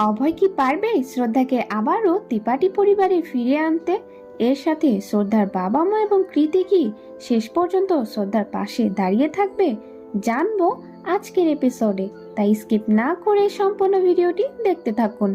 অভয় কি পারবে শ্রদ্ধাকে আবারও ত্রিপাঠী পরিবারে ফিরিয়ে আনতে? এর সাথে শ্রদ্ধার বাবা মা এবং কৃতি কি শেষ পর্যন্ত শ্রদ্ধার পাশে দাঁড়িয়ে থাকবে? জানব আজকের এপিসোডে তাই স্কিপ না করে সম্পূর্ণ ভিডিওটি দেখতে থাকুন।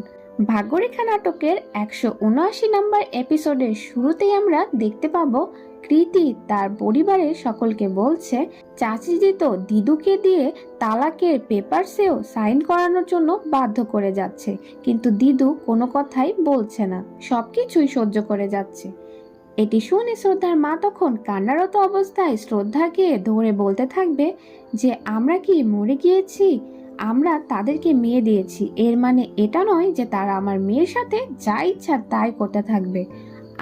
ভাগ্যরেখা নাটকের একশো উনআশি নম্বর এপিসোডের শুরুতেই আমরা দেখতে পাবো কৃতি তার পরিবারের সকলকে বলছে চাচিজি তো দিদুকে দিয়ে তালাকের পেপারসেও সাইন করানোর জন্য বাধ্য করে যাচ্ছে, কিন্তু দিদু কোনো কথাই বলছে না, সবকিছুই সহ্য করে যাচ্ছে। এটি শুনে শ্রদ্ধার মা তখন কান্নারত অবস্থায় শ্রদ্ধাকে ধরে বলতে থাকবে যে, আমরা কি মরে গিয়েছি? আমরা তাদেরকে মেয়ে দিয়েছি। এর মানে এটা নয় যে তারা আমার মেয়ের সাথে যা ইচ্ছা তাই করতে থাকবে।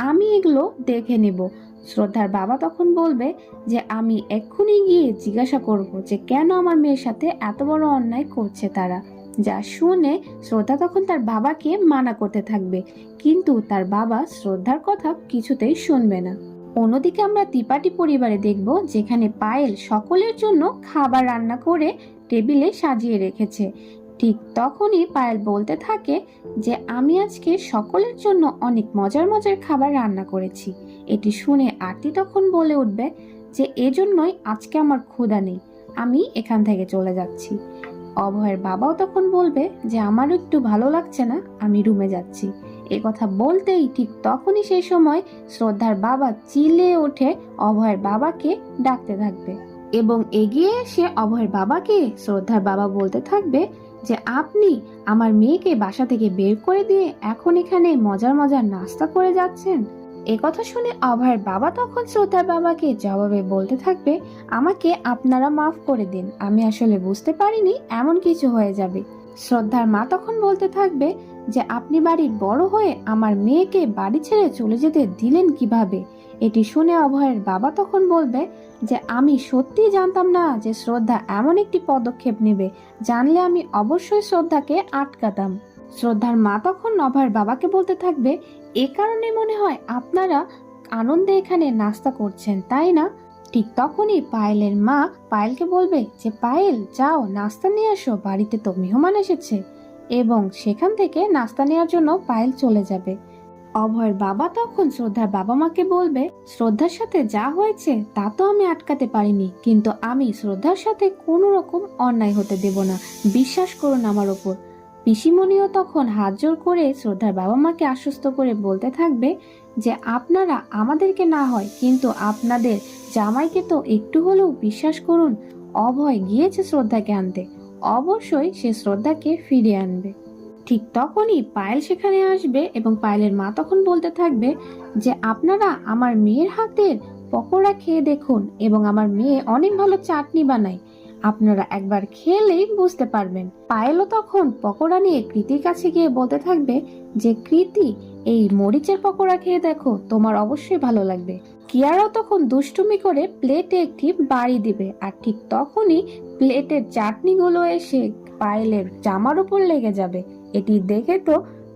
আমি এগুলো দেখে নেব। শ্রদ্ধার বাবা তখন বলবে যে, আমি এক্ষুনি গিয়ে জিজ্ঞাসা করব যে, কেন আমার মেয়ের সাথে এত বড় অন্যায় করছে তারা? যা শুনে শ্রদ্ধা তখন তার বাবাকে মানা করতে থাকবে। কিন্তু তার বাবা শ্রদ্ধার কথা কিছুতেই শুনবে না। অন্যদিকে আমরা ত্রিপাঠী পরিবারে দেখব যেখানে পায়েল সকলের জন্য খাবার রান্না করে টেবিলে সাজিয়ে রেখেছে। ঠিক তখনই পায়েল বলতে থাকে যে, আমি আজকে সকলের জন্য অনেক মজার মজার খাবার রান্না করেছি। এটি শুনে আরতি তখন বলে উঠবে যে, এজন্যই আজকে আমার ক্ষুধা নেই, আমি এখান থেকে চলে যাচ্ছি। অভয়ের বাবাও তখন বলবে যে, আমারও একটু ভালো লাগছে না, আমি রুমে যাচ্ছি। এ কথা বলতেই ঠিক তখনই সেই সময় শ্রদ্ধার বাবা চিলে ওঠে অভয়ের বাবাকে ডাকতে থাকবে। এবং এগিয়ে এসে অভয়ের বাবাকে শ্রদ্ধার বাবা বলতে থাকবে যে, আপনি আমার মেয়েকে বাসা থেকে বের করে দিয়ে এখন এখানে মজার মজার নাস্তা করে যাচ্ছেন? এ কথা শুনে অভয়ের বাবা তখন শ্রদ্ধার বাবাকে জবাবে বলতে থাকবে, আমাকে আপনারা মাফ করে দিন, আমি আসলে বুঝতে পারিনি এমন কিছু হয়ে যাবে। শ্রদ্ধার মা তখন বলতে থাকবে যে, আপনি বাড়ির বড় হয়ে আমার মেয়েকে বাড়ি ছেড়ে চলে যেতে দিলেন কীভাবে? এটি শুনে অভয়ের বাবা তখন বলবে যে, আমি সত্যি জানতাম না যে শ্রদ্ধা এমন একটি পদক্ষেপ নেবে, জানলে আমি অবশ্যই শ্রদ্ধাকে আটকাতাম। শ্রদ্ধার মা তখন অভয়ের বাবাকে বলতে থাকবে এ কারণে মনে হয় আপনারা আনন্দে এখানে নাস্তা করছেন, তাই না? ঠিক তখনই পায়েলের মা পায়েলকে বলবে যে, পায়েল, যাও, নাস্তা নিয়ে আসো বাড়িতে তো মেহমান এসেছে। এবং সেখান থেকে নাস্তা নেওয়ার জন্য পায়েল চলে যাবে। অভয়ের বাবা তখন শ্রদ্ধার বাবা মাকে বলবে, শ্রদ্ধার সাথে যা হয়েছে, তা তো আমি আটকাতে পারিনি, কিন্তু আমি শ্রদ্ধার সাথে কোনো রকম অন্যায় হতে দেব না। বিশ্বাস করুন আমার ওপর। পিসিমণিও তখন হাত জোর করে শ্রদ্ধার বাবা মাকে আশ্বস্ত করে বলতে থাকবে যে, আপনারা আমাদেরকে না হয়, কিন্তু আপনাদের জামাইকে তো একটু হলেও বিশ্বাস করুন, অভয় গিয়েছে শ্রদ্ধাকে আনতে। অবশ্যই সে শ্রদ্ধাকে ফিরিয়ে আনবে। ঠিক তখনই পায়েল সেখানে আসবে এবং পায়েলের মা তখন বলতে থাকবে যে, আপনারা আমার মেয়ের হাতের পকোড়া খেয়ে দেখুন এবং আমার মেয়ে অনেক ভালো চাটনি বানায়। আপনারা একবার খেলেই বুঝতে পারবেন। পায়েলও তখন পকোড়া নিয়ে কৃতির কাছে গিয়ে বলতে থাকবে যে, কৃতি, এই মরিচের পকোড়া খেয়ে দেখো, তোমার অবশ্যই ভালো লাগবে। কিয়ারাও তখন দুষ্টুমি করে প্লেটে একটি বাড়ি দিবে আর ঠিক তখনই প্লেটের চাটনিগুলো এসে পায়েলের জামার উপর লেগে যাবে। এটি দেখে তো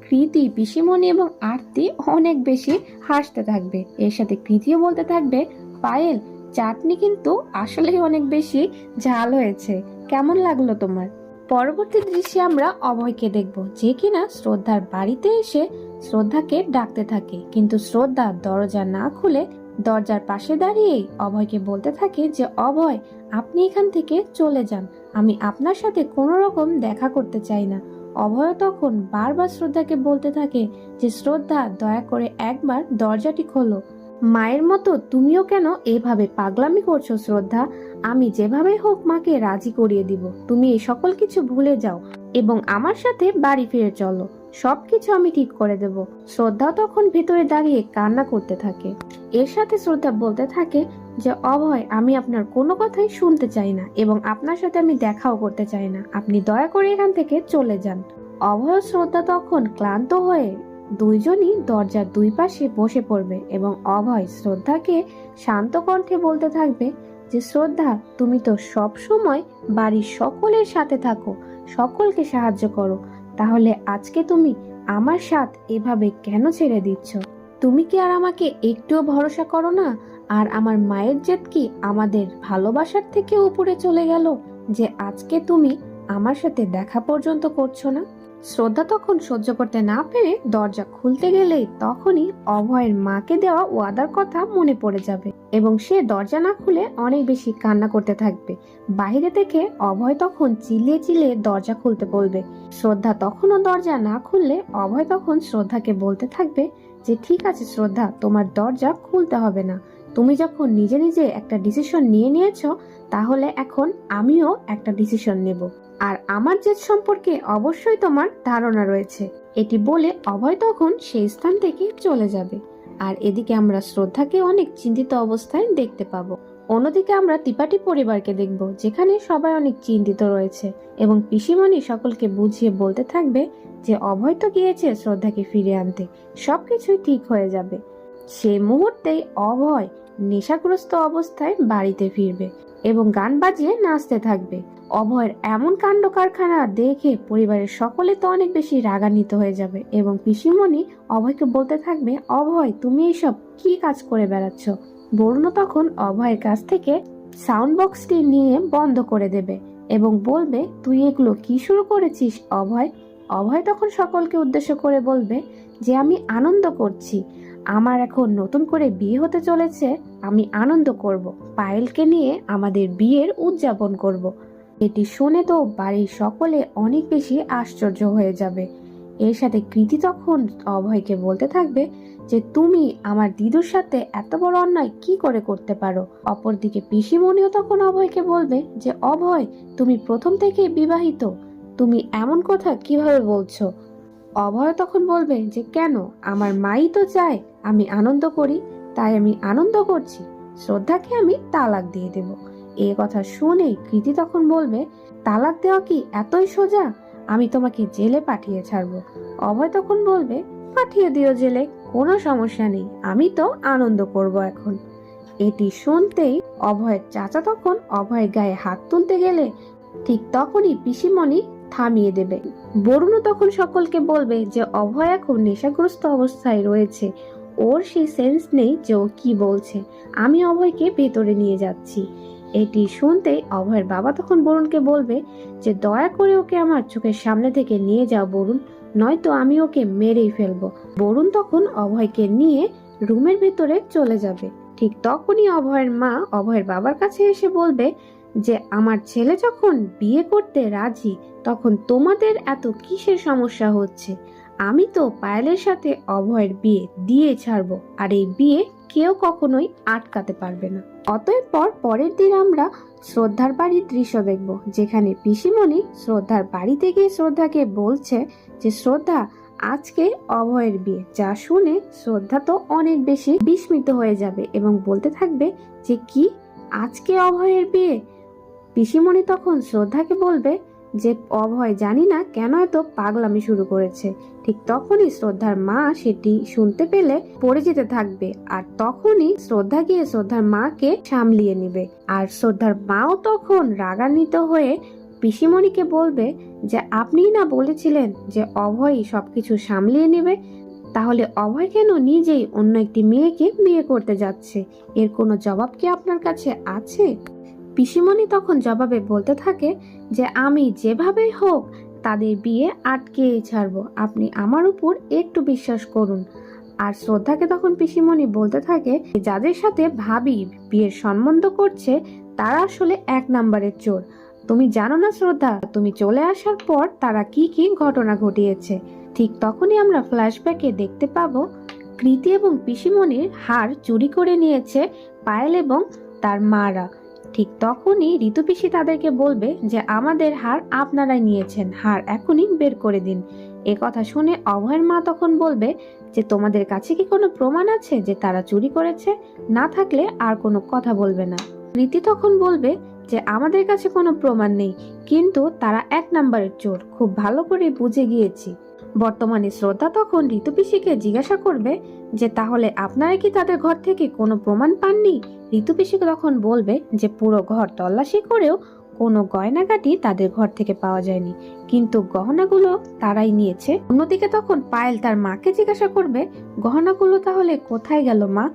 কৃতি, পিসিমণি এবং আরতি অনেক বেশি হাসতে থাকবে। এর সাথে কৃতিও বলতে থাকবে, পায়েল চাটনি কিন্তু আসলেই অনেক বেশি ঝাল হয়েছে। কেমন লাগল তোমার? পরবর্তী দৃশ্যে আমরা অভয়কে দেখব, যে কিনা শ্রদ্ধার বাড়িতে এসে শ্রদ্ধাকে ডাকতে থাকে। কিন্তু শ্রদ্ধা দরজা না খুলে দরজার পাশে দাঁড়িয়েই অভয়কে বলতে থাকে যে, অভয়, আপনি এখান থেকে চলে যান। আমি আপনার সাথে কোনো রকম দেখা করতে চাই না। অভয় তখন বারবার শ্রদ্ধাকে বলতে থাকে যে, শ্রদ্ধা, দয়া করে একবার দরজাটি খোলো। মায়ের মতো তুমিও কেন এভাবে পাগলামি করছ, শ্রদ্ধা? আমি যেভাবে হোক মাকে রাজি করিয়ে দিব। তুমি এই সকল কিছু ভুলে যাও এবং আমার সাথে বাড়ি ফিরে চলো। সবকিছু আমি ঠিক করে দেব। শ্রদ্ধা তখন ভেতরে দাঁড়িয়ে কান্না করতে থাকে। এর সাথে শ্রদ্ধা বলতে থাকে যে, অভয়, আমি আপনার কোনো কথাই শুনতে চাই না এবং আপনার সাথে আমি দেখাও করতে চাই না। আপনি দয়া করে এখান থেকে চলে যান। অভয় শ্রদ্ধা তখন ক্লান্ত হয়ে দুইজনই দরজার দুই পাশে বসে পড়বে এবং অভয় শ্রদ্ধাকে শান্ত কণ্ঠে বলতে থাকবে যে, শ্রদ্ধা, তুমি তো সব সময় বাড়ির সকলের সাথে থাকো, সকলকে সাহায্য করো। তাহলে আজকে তুমি আমার সাথ এভাবে কেন ছেড়ে দিচ্ছ? তুমি কি আর আমাকে একটুও ভরসা করো না? আর আমার মায়ের জেদ কি আমাদের ভালোবাসার থেকে উপরে চলে গেল যে, আজকে তুমি আমার সাথে দেখা পর্যন্ত করছ না? শ্রদ্ধা তখন সহ্য করতে না পেরে দরজা খুলতে গেলেই তখনই অভয়ের মাকে দেওয়া ওয়াদার কথা মনে পড়ে যাবে এবং সে দরজা না খুলে অনেক বেশি কান্না করতে থাকবে। বাইরে থেকে অভয় তখন চিল্লিয়ে চিল্লিয়ে দরজা খুলতে বলবে। শ্রদ্ধা তখনও দরজা না খুললে অভয় তখন শ্রদ্ধাকে বলতে থাকবে যে, ঠিক আছে শ্রদ্ধা, তোমার দরজা খুলতে হবে না। তুমি যখন নিজে নিজে একটা ডিসিশন নিয়ে নিয়েছ, তাহলে এখন আমিও একটা ডিসিশন নেব। আর আমার জেদ সম্পর্কে অবশ্যই তোমার ধারণা রয়েছে। এটি বলে অভয় তখন সেই স্থান থেকে চলে যাবে। আর এদিকে আমরা শ্রদ্ধাকে অনেক চিন্তিত অবস্থায় দেখতে পাবো। অন্যদিকে আমরা ত্রিপাঠী পরিবারকে দেখব, যেখানে সবাই অনেক চিন্তিত রয়েছে এবং পিসিমণি সকলকে বুঝিয়ে বলতে থাকবে যে অভয় তো গিয়েছে শ্রদ্ধাকে ফিরে আনতে, সবকিছুই ঠিক হয়ে যাবে। সেই মুহূর্তেই অভয় নেশাগ্রস্ত অবস্থায় বাড়িতে ফিরবে। এবং গান বাজিয়ে নাচতে থাকবে। অভয়ের এমন কাণ্ড কারখানা দেখে পরিবারের সকলে তো অনেক বেশি রাগান্বিত হয়ে যাবে এবং পিসিমণি অভয়কে বলতে থাকবে, অভয়, তুমি এইসব কি কাজ করে বেড়াচ্ছ? বরুণ তখন অভয়ের কাছ থেকে সাউন্ড বক্সটি নিয়ে বন্ধ করে দেবে এবং বলবে, তুই এগুলো কি শুরু করেছিস, অভয়? অভয় তখন সকলকে উদ্দেশ্য করে বলবে যে, আমি আনন্দ করছি। আমার এখন নতুন করে বিয়ে হতে চলেছে, আমি আনন্দ করব। পায়েলকে নিয়ে আমাদের বিয়ের উদযাপন করব। এটি শুনে তো বাড়ির সকলে অনেক বেশি আশ্চর্য হয়ে যাবে। এর সাথে কৃতি তখন অভয়কে বলতে থাকবে যে, তুমি আমার দিদুর সাথে এত বড় অন্যায় কি করে করতে পারো? অপরদিকে পিসিমণিও তখন অভয়কে বলবে যে, অভয়, তুমি প্রথম থেকেই বিবাহিত। তুমি এমন কথা কীভাবে বলছো? অভয় তখন বলবে যে, কেন? আমার মাই তো চায় আমি আনন্দ করি, তাই আমি আনন্দ করছি। শ্রদ্ধাকে আমি তালাক দিয়ে দেব। এই কথা শুনে কৃতি তখন বলবে, তালাক দেওয়া কি এতই সোজা? আমি তোমাকে জেলে পাঠিয়ে ছাড়বো। অভয় তখন বলবে, পাঠিয়ে দিও জেলে, কোনো সমস্যা নেই, আমি তো আনন্দ করব এখন। এটি শুনতেই অভয়ের চাচা তখন অভয়ের গায়ে হাত তুলতে গেলে ঠিক তখনই পিসিমণি থামিয়ে দেবে। বরুণও তখন সকলকে বলবে যে, অভয় এখন নেশাগ্রস্ত অবস্থায় রয়েছে। ওর সেই সেন্স নেই যে ও কি বলছে। আমি অভয়কে ভেতরে নিয়ে যাচ্ছি। এটি শুনতেই অভয়ের বাবা তখন বরুণকে বলবে যে, দয়া করে ওকে আমার চোখের সামনে থেকে নিয়ে যাও বরুণ, নয়তো আমি ওকে মেরেই ফেলব। বরুণ তখন অভয়কে নিয়ে রুমের ভেতরে চলে যাবে। ঠিক তখনই অভয়ের মা অভয়ের বাবার কাছে এসে বলবে যে আমার ছেলে যখন বিয়ে করতে রাজি, তখন তোমাদের এত কিসের সমস্যা হচ্ছে? আমি তো পায়েলের সাথে অভয়ের বিয়ে দিয়ে ছাড়বো, আর এই বিয়ে কেউ কখনোই আটকাতে পারবে না। অতএব পর পরের দিন আমরা শ্রদ্ধার বাড়ির দৃশ্য দেখব, যেখানে পিসিমণি শ্রদ্ধার বাড়িতে গিয়ে শ্রদ্ধাকে বলছে যে, শ্রদ্ধা, আজকে অভয়ের বিয়ে। যা শুনে শ্রদ্ধা তো অনেক বেশি বিস্মিত হয়ে যাবে এবং বলতে থাকবে যে, কি? আজকে অভয়ের বিয়ে? পিসিমণি তখন শ্রদ্ধাকে বলবে যে, অভয় জানি না কেন এত পাগলামি শুরু করেছে। ঠিক তখনই শ্রদ্ধার মা সেটি শুনতে পেলে পড়ে যেতে থাকবে আর তখনই শ্রদ্ধা গিয়ে শ্রদ্ধার মাকে সামলিয়ে নেবে। আর শ্রদ্ধার মাও তখন রাগান্বিত হয়ে পিসিমণিকে বলবে যে, আপনিই না বলেছিলেন যে, অভয়ই সবকিছু সামলিয়ে নেবে? তাহলে অভয় কেন নিজেই অন্য একটি মেয়েকে বিয়ে করতে যাচ্ছে? এর কোনো জবাব কি আপনার কাছে আছে? পিসিমণি তখন জবাবে বলতে থাকে যে, আমি যেভাবেই হোক তাদের বিয়ে আটকেই ছাড়বো। আপনি আমার উপর একটু বিশ্বাস করুন। আর শ্রদ্ধাকে তখন পিসিমণি বলতে থাকে যাদের সাথে ভাবি বিয়ের সম্বন্ধ করছে, তারা আসলে এক নাম্বারের চোর। তুমি জানো না শ্রদ্ধা, তুমি চলে আসার পর তারা কি কি ঘটনা ঘটিয়েছে? ঠিক তখনই আমরা ফ্ল্যাশব্যাকে দেখতে পাবো, কৃতি এবং পিসিমণির হার চুরি করে নিয়েছে পায়েল এবং তার মারা। ঠিক তখনই ঋতুপিসি তাদেরকে বলবে যে, আমাদের হার আপনারাই নিয়েছেন। হার এখনই বের করে দিন। এ কথা শুনে অভয়ের মা তখন বলবে যে, তোমাদের কাছে কি কোনো প্রমাণ আছে যে তারা চুরি করেছে? না থাকলে আর কোনো কথা বলবে না। রীতি তখন বলবে যে, আমাদের কাছে কোনো প্রমাণ নেই, কিন্তু তারা এক নম্বরের চোর। খুব ভালো করে বুঝে গিয়েছি। বর্তমানে শ্রদ্ধা তখন ঋতুপিসিকে জিজ্ঞাসা করবে যে, তাহলে আপনারা কি তাদের ঘর থেকে কোনো প্রমাণ পাননি? ঋতুপিসি তখন বলবে যে, পুরো ঘর তল্লাশি করেও কোনো গয়নাগাটি তাদের ঘর থেকে পাওয়া যায়নি। কিন্তু গহনাগুলো তারাই নিয়েছে। অন্যদিকে তখন পায়েল তার মাকে জিজ্ঞাসা করবে, গহনাগুলো তাহলে কোথায় গেল মা?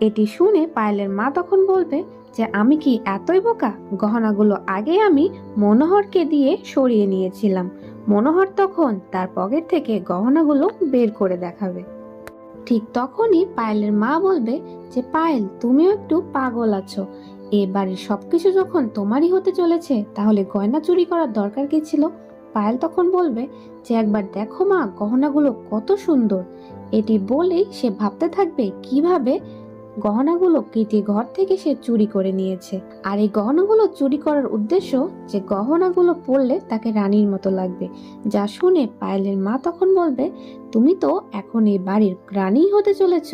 এটি শুনে পায়েলের মা তখন বলবে যে, আমি কি এতই বোকা? গহনাগুলো আগে আমি মনোহরকে দিয়ে সরিয়ে নিয়েছিলাম। মনোহর তখন তার পকেট থেকে গহনাগুলো বের করে দেখাবে। ঠিক তখনই পায়েলের মা বলবে যে, পায়েল, তুমিও একটু পাগল আছো। এ বাড়ির সবকিছু যখন তোমারই হতে চলেছে, তাহলে গয়না চুরি করার দরকার কি ছিল? পায়েল তখন বলবে যে, একবার দেখো মা, গহনাগুলো কত সুন্দর। এটি বলেই সে ভাবতে থাকবে কীভাবে গহনাগুলো কৃতি ঘর থেকে সে চুরি করে নিয়েছে। আর এই গহনাগুলো চুরি করার উদ্দেশ্য যে গহনাগুলো পরলে তাকে রানীর মতো লাগবে। যা শুনে পায়েলের মা তখন বলবে, তুমি তো এখন এই বাড়ির রানী হতে চলেছ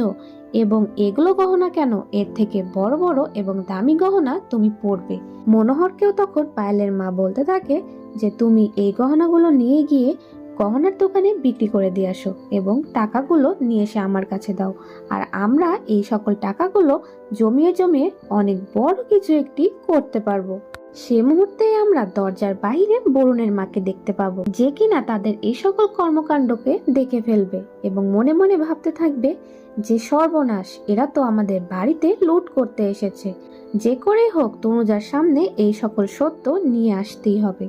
এবং এগুলো গহনা কেন এর থেকে বড় বড় এবং দামি গহনা তুমি পরবে? মনোহরকেও তখন পায়েলের মা বলতে থাকে যে, তুমি এই গহনাগুলো নিয়ে গিয়ে গহনার দোকানে বিক্রি করে দিয়ে আসো এবং টাকাগুলো নিয়ে এসে আমার কাছে দাও। আর আমরা এই সকল টাকাগুলো জমিয়ে জমিয়ে অনেক বড় কিছু একটি করতে পারব। সে মুহূর্তে আমরা দরজার বাইরে বরুণের মাকে দেখতে পাবো, যে কিনা তাদের এই সকল কর্মকাণ্ডকে দেখে ফেলবে এবং মনে মনে ভাবতে থাকবে যে সর্বনাশ, এরা তো আমাদের বাড়িতে লুট করতে এসেছে। যে করেই হোক তনুজার সামনে এই সকল সত্য নিয়ে আসতেই হবে।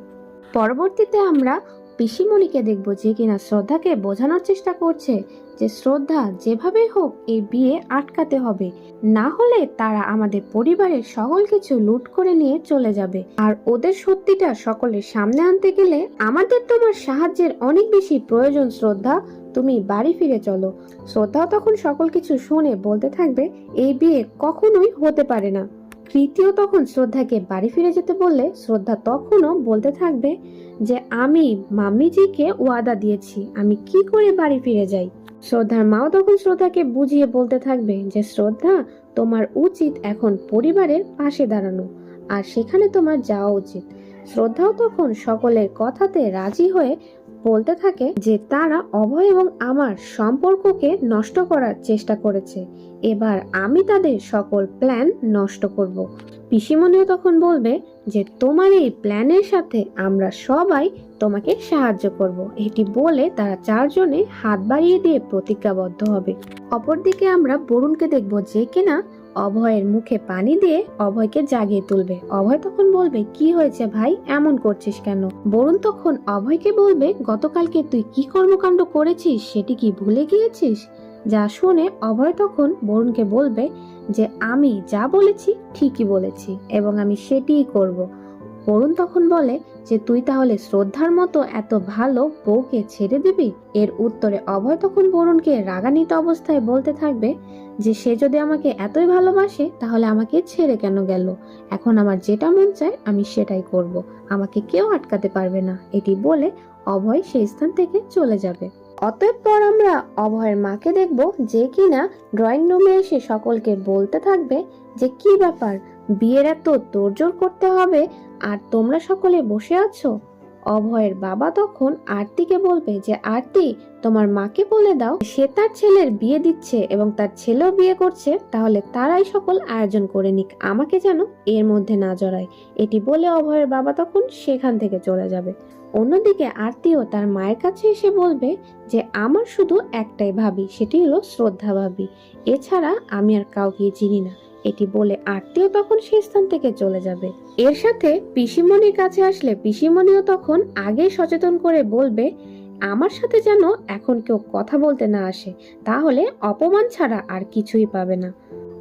পরবর্তীতে আমরা পিসিমণিকে দেখব যে কিনা শ্রদ্ধাকে বোঝানোর চেষ্টা করছে যে শ্রদ্ধা যেভাবেই হোক এই বিয়ে আটকাতে হবে। না হলে তারা আমাদের পরিবারের সকল কিছু লুট করে নিয়ে চলে যাবে। আর ওদের সত্যিটা সকলের সামনে আনতে গেলে আমাদের তোমার সাহায্যের অনেক বেশি প্রয়োজন, শ্রদ্ধা। তুমি বাড়ি ফিরে চলো। শ্রদ্ধাও তখন সকল কিছু শুনে বলতে থাকবে, এই বিয়ে কখনোই হতে পারে না। কৃতিও তখন শ্রদ্ধাকে বাড়ি ফিরে যেতে বললে, শ্রদ্ধা তখনও বলতে থাকবে যে, আমি মাম্মিজিকে ওয়াদা দিয়েছি, আমি কি করে বাড়ি ফিরে যাই? শ্রদ্ধার মাও তখন শ্রদ্ধাকে বুঝিয়ে বলতে থাকবে যে, শ্রদ্ধা, তোমার উচিত এখন পরিবারের পাশে দাঁড়ানো, আর সেখানে তোমার যাওয়া উচিত। শ্রদ্ধাও তখন সকলের কথাতে রাজি হয়ে বলতে থাকে যে তারা অভয় এবং আমার সম্পর্ককে নষ্ট করার চেষ্টা করেছে। এবার আমি তাদের সকল প্ল্যান নষ্ট করব। পিসিমণিও তখন বলবে যে, তোমার এই প্ল্যানের সাথে আমরা সবাই তোমাকে সাহায্য করব। এটি বলে তারা চারজনে হাত বাড়িয়ে দিয়ে প্রতিজ্ঞাবদ্ধ হবে। অপরদিকে আমরা বরুণকে দেখব যে কিনা অভয়ের মুখে পানি দিয়ে অভয়কে জাগিয়ে তুলবে। অভয় তখন বলবে, কি হয়েছে ভাই? এমন করছিস কেন? বরুণ তখন অভয়কে বলবে, গতকালকে তুই কি কর্মকাণ্ড করেছিস? সেটি কি ভুলে গিয়েছিস? যা শুনে অভয় তখন বরুণকে বলবে যে, আমি যা বলেছি ঠিকই বলেছি এবং আমি সেটিই করব। বরুণ তখন বলে যে তুই তাহলে শ্রদ্ধার মতো এত ভালো বউকে ছেড়ে দিবি? এর উত্তরে অভয় তখন বরুণকে রাগান্বিত অবস্থায় বলতে থাকবে যে সে যদি আমাকে এতই ভালোবাসে, তাহলে আমাকে ছেড়ে কেন গেল? এখন আমার যেটা মন চায়, আমি সেটাই করব। আমাকে কেউ আটকাতে পারবে না। এটি বলে অভয় সেই স্থান থেকে চলে যাবে। অতএব পর আমরা অভয়ের মাকে দেখব যে কিনা ড্রয়িং রুমে এসে সকলকে বলতে থাকবে যে, কি ব্যাপার? বিয়ের এত তোড়জোড় করতে হবে আর তোমরা সকলে বসে আছো? অভয়ের বাবা তখন আরতিকে বলবে যে, আরতি, তোমার মাকে বলে দাও। সে তার ছেলের বিয়ে দিচ্ছে এবং তার ছেলেও বিয়ে করছে, তাহলে তারাই সকল আয়োজন করে নিক। আমাকে যেন এর মধ্যে না জড়ায়। এটি বলে অভয়ের বাবা তখন সেখান থেকে চলে যাবে। অন্যদিকে আরতিও তার মায়ের কাছে এসে বলবে যে, আমার শুধু একটাই ভাবি, সেটি হলো শ্রদ্ধা ভাবি এছাড়া আমি আর কাউকে চিনি না। এটি বলে আরতিও তখন সেই স্থান থেকে চলে যাবে। এর সাথে পিসিমণির কাছে আসলে পিসিমণিও তখন আগে সচেতন করে বলবে, আমার সাথে যেন এখন কেউ কথা বলতে না আসে, তাহলে অপমান ছাড়া আর কিছুই পাবে না।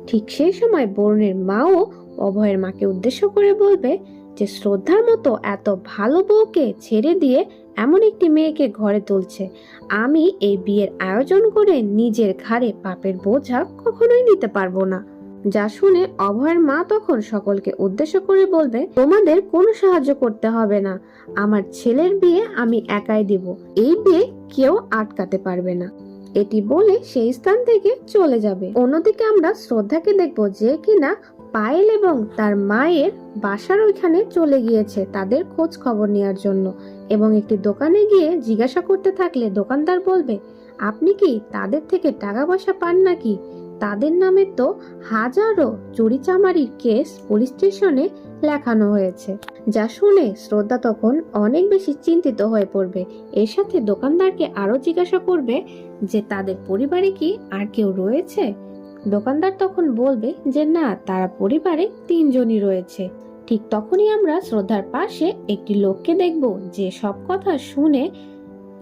ঠিক সেই সময় বরুণের মাও অভয়ের মাকে উদ্দেশ্য করে বলবে যে, শ্রদ্ধার মতো এত ভালো বউকে ছেড়ে দিয়ে এমন একটি মেয়েকে ঘরে তুলছে। আমি এই বিয়ের আয়োজন করে নিজের ঘাড়ে পাপের বোঝা কখনোই নিতে পারব না। যা শুনে অভয়ের মা তখন সকলকে উদ্দেশ্য করে বলবে, তোমাদের কোনো সাহায্য করতে হবে না। আমার ছেলের বিয়ে আমি একাই দিব। এই বিয়ে কেউ আটকাতে পারবে না এটি বলে সেই স্থান থেকে চলে যাবে। অন্যদিকে আমরা শ্রদ্ধাকে দেখব যে কিনা পায়েল এবং তার মায়ের বাসার ওইখানে চলে গিয়েছে তাদের খোঁজ খবর নেওয়ার জন্য এবং একটি দোকানে গিয়ে জিজ্ঞাসা করতে থাকলে দোকানদার বলবে, আপনি কি তাদের থেকে টাকা পয়সা পান নাকি? তাদের নামে তো হাজারো চুরি চামারির কেস পুলিশ স্টেশনে লেখানো হয়েছে, যা শুনে শ্রদ্ধা তখন অনেক বেশি চিন্তিত হয়ে পড়বে। এর সাথে দোকানদারকে আরও জিজ্ঞাসা করবে যে, তাদের পরিবারে কি আর কেউ রয়েছে? দোকানদার তখন বলবে যে, না, তারা পরিবারে তিনজনই রয়েছে। ঠিক তখনই আমরা শ্রদ্ধার পাশে একটি লোককে দেখব যে সব কথা শুনে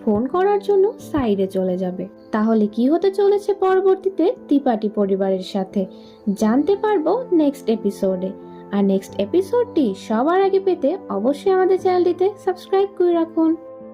ফোন করার জন্য সাইডে চলে যাবে। তাহলে কি হতে চলেছে পরবর্তীতে ত্রিপাঠী পরিবারের সাথে? জানতে পারব নেক্সট এপিসোডে আর নেক্সট এপিসোডটি সবার আগে পেতে অবশ্যই আমাদের চ্যানেলটিতে সাবস্ক্রাইব করে রাখুন।